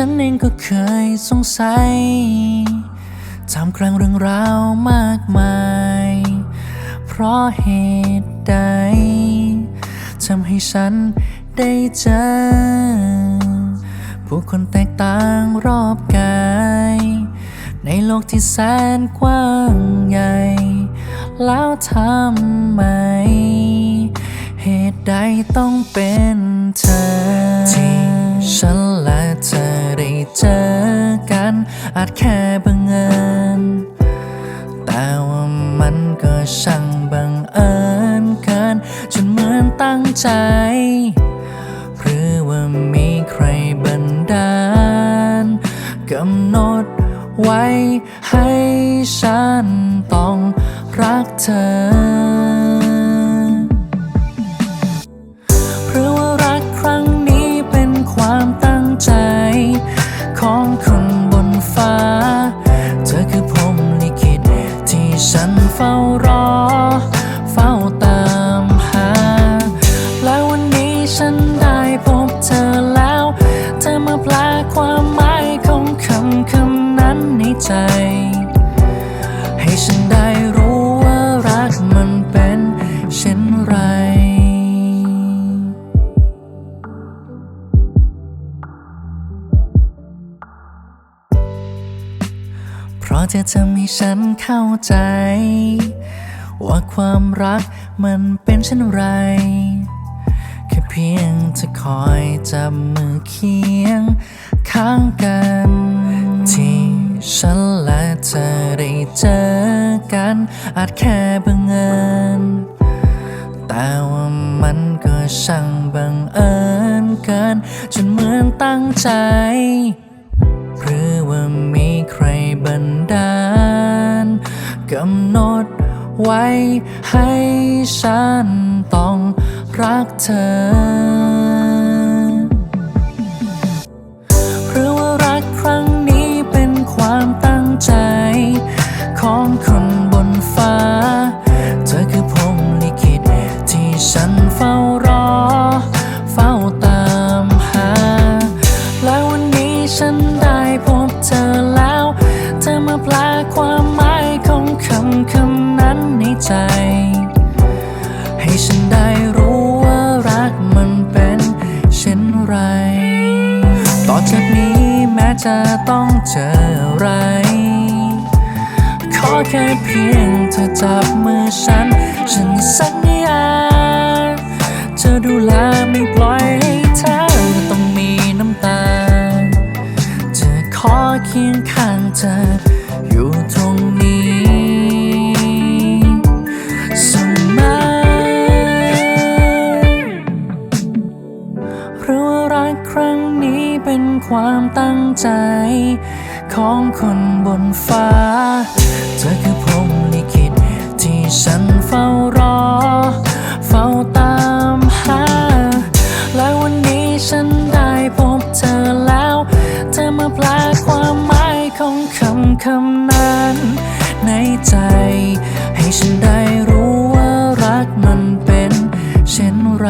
ฉันเองก็เคยสงสัยทำกลางเรื่องราวมากมาย เพราะเหตุใดทำให้ฉันได้เจอ ผู้คนแตกต่างรอบกาย ในโลกที่แสนกว้างใหญ่ แล้วทำไม เหตุใดต้องเป็นเธอที่ฉัน เจอกัน อาจแค่บังเอิญแต่ว่ามันก็ช่างบังเอิญเกินจนเหมือนตั้งใจ หรือว่ามีใครบันดาลกำหนดไว้ให้ฉันต้องรักเธอ ใจ ให้ฉันได้รู้ว่ารักมันเป็นเช่นไรเพราะเธอทำให้ฉันเข้าใจ ว่าความรักมันเป็นเช่นไร แค่เพียงจะคอยจับมือเคียงข้างกันที่ เจอกัน อาจแค่บังเอิญแต่ว่ามันก็ช่างบังเอิญเกินจนเหมือนตั้งใจ หรือว่ามีใครบันดาลกำหนดไว้ให้ฉันต้องรักเธอ ฟ้า เธอคือผมลิขิตที่ฉันเฝ้ารอ เฝ้าตามหา และวันนี้ฉันได้พบเธอแล้ว เธอมาแปลความหมายของคำคำนั้นในใจ ให้ฉันได้รู้ว่ารักมันเป็นเช่นไร ต่อจากนี้แม้จะต้องเจออะไร ขอแค่เพียงเธอจับมือฉัน ฉันสัญญาจะดูแลไม่ปล่อยให้เธอต้องมีน้ำตา จะขอเคียงข้างเธออยู่ตรงนี้เสมอเพราะรักครั้งนี้เป็นความตั้งใจ ของคนบนฟ้าำนั้นในใจ ให้ฉันได้รู้ว่ารักมันเป็นเช่นไร